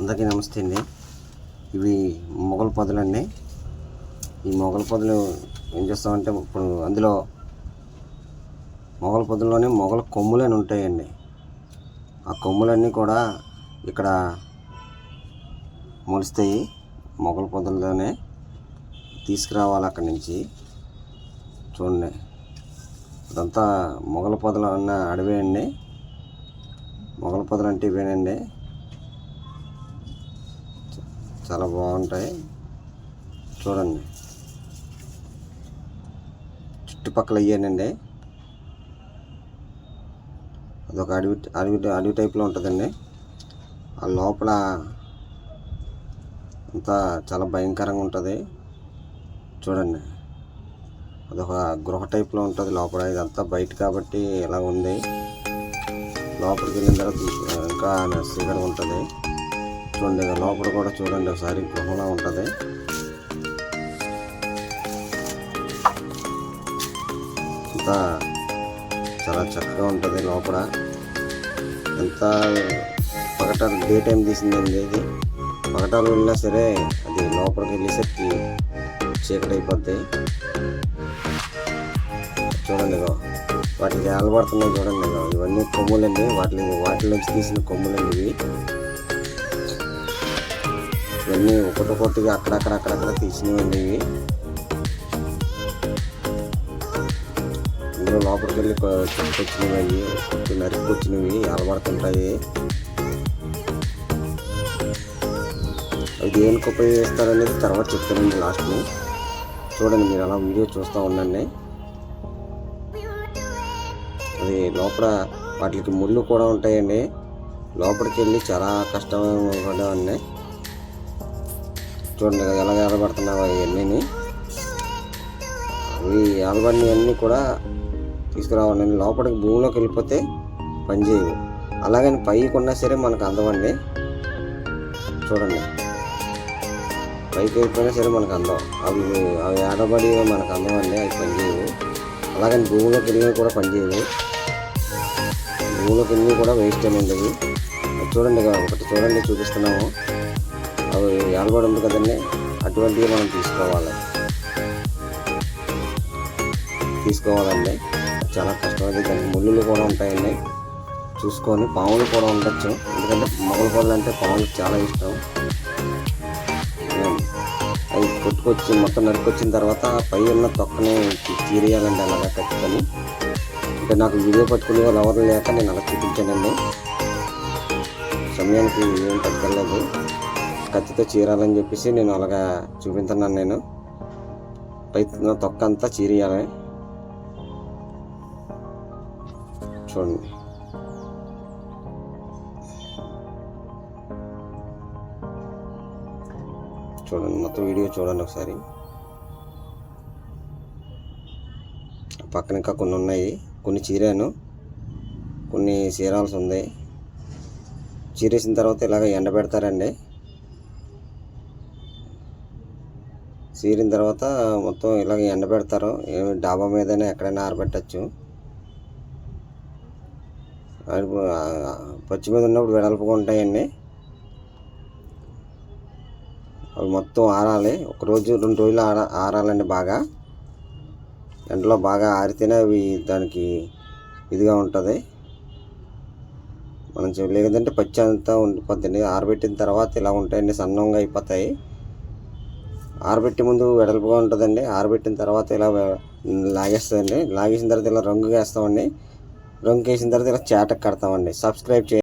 అందరికీ నమస్తే అండి. ఇవి మొగల పొదలు అండి ఈ మొగల పొదలు ఏం చేస్తామంటే ఇప్పుడు అందులో మొగల పొదల్లోనే మొగల కొమ్ములు అని ఉంటాయండి. ఆ కొమ్ములన్నీ కూడా ఇక్కడ మొలుస్తాయి. మొగల పొదల్లోనే తీసుకురావాలి అక్కడి నుంచి. చూడండి. ఇదంతా మొగల పొదలు అన్న అడవి అండి మొగల పొదలు అంటే ఇవేనండి. చాలా బాగుంటాయి. చూడండి. చుట్టుపక్కల అయ్యానండి అదొక అడవి అడవి అడవి టైప్లో ఉంటుందండి. ఆ లోపల అంతా చాలా భయంకరంగా ఉంటుంది. చూడండి. అదొక గృహ టైప్లో ఉంటుంది లోపల. ఇదంతా బయట కాబట్టి ఇలా ఉంది. లోపలికి వెళ్ళిన తర్వాత ఇంకా సిగడ ఉంటుంది. చూడండి లోపల కూడా చూడండి ఒకసారి గృహంలా ఉంటుంది. అంతా చాలా చక్కగా ఉంటుంది లోపల. ఎంత పగటాలు డే టైం తీసిందండి ఇది. పగటాలు వెళ్ళినా సరే అది లోపలికి వెళ్ళేసరికి చీకటి అయిపోద్ది చూడండి వాటికి అలవడుతున్నాయి చూడండి ఇవన్నీ కొమ్ములండి. వాటి వాటి నుంచి తీసిన కొమ్ములండి ఇవి. ఇవన్నీ ఒకటొకటిగా అక్కడక్కడ అక్కడక్కడ తీసినవండి ఇవి. ఇందులో లోపలికి వెళ్ళి వచ్చినవి అవి కొట్టి అలవడుతుంటాయి. అవి దేనికి ఉపయోగిస్తారనేది తర్వాత చెప్తానండి లాస్ట్ని. చూడండి మీరు అలా వీడియో చూస్తూ ఉండండి. అది లోపల వాటికి ముళ్ళు కూడా ఉంటాయండి. లోపలికి వెళ్ళి చాలా కష్టమైన ఉన్నాయి చూడండి ఎలా ఏలబడుతున్నావు అవన్నీ అవి ఏలబడినవి అన్నీ కూడా తీసుకురావాలండి లోపలికి భూమిలోకి వెళ్ళిపోతే పనిచేయవు అలాగని పైకి ఉన్నా సరే మనకు అందమండి చూడండి. పైకి వెళ్ళిపోయినా సరే మనకు అందం. అవి అవి ఆడబడి మనకు అందవండి అవి పనిచేయవు అలాగని భూమిలోకి వెళ్ళినవి కూడా పనిచేయవు భూమిలోకి వెళ్ళినవి కూడా వేస్ట్ అండి ఉండదు. అది చూడండి ఒకటి చూడండి చూపిస్తున్నాము అవి ఏలబడి ఉంది కదండి అటువంటివి మనం తీసుకోవాలి. తీసుకోవాలండి. చాలా కష్టమైతే దానికి ముళ్ళులు కూడా ఉంటాయండి. చూసుకొని పాములు కూడా ఉండొచ్చు. ఎందుకంటే మొగల పళ్ళు అంటే పాములు చాలా ఇష్టం. అవి కొట్టుకొచ్చి మొత్తం నరుకొచ్చిన తర్వాత పై ఉన్న తొక్కని తీరేయాలండి అలాగా కట్టుకొని. అంటే నాకు వీడియో పట్టుకునే వాళ్ళు ఎవరు లేక నేను అలా చూపించానండి. సమయానికి ఏం పట్టుకెళ్ళలేదు. కత్తితో చీరాలని చెప్పేసి నేను అలాగా చూపించున్నాను నేను. పై తొక్క అంతా చీరేయాలి. చూడండి. చూడండి మొత్తం వీడియో చూడండి ఒకసారి. పక్కన ఇంకా కొన్ని ఉన్నాయి. కొన్ని చీరాను. కొన్ని చీరాల్సి ఉంది. చీరేసిన తర్వాత ఇలాగ ఎండబెడతారండి. చీరిన తర్వాత మొత్తం ఇలాగ ఎండబెడతారు ఏమి డాబా మీదనే ఎక్కడైనా ఆరబెట్టచ్చు. పచ్చి మీద ఉన్నప్పుడు వెడల్పుగా ఉంటాయండి అవి మొత్తం ఆరాలి. ఒక రోజు రెండు రోజులు ఆర ఆరాలండి బాగా. ఎండలో బాగా ఆరితేనే అవి దానికి ఇదిగా ఉంటుంది. మనం చె- లేదంటే పచ్చి అంతా ఉండిపోద్దండి ఆరబెట్టిన తర్వాత ఇలా ఉంటాయండి సన్నంగా అయిపోతాయి. ఆరబెట్టి ముందు వెడల్పుగా ఉంటుందండి. ఆరబెట్టిన తర్వాత ఇలా లాగేస్తుందండి. లాగేసిన తర్వాత ఇలా రంగు వేస్తామండి. రంగు వేసిన తర్వాత ఇలా చేటకు కడతామండి. సబ్స్క్రైబ్ చేయండి.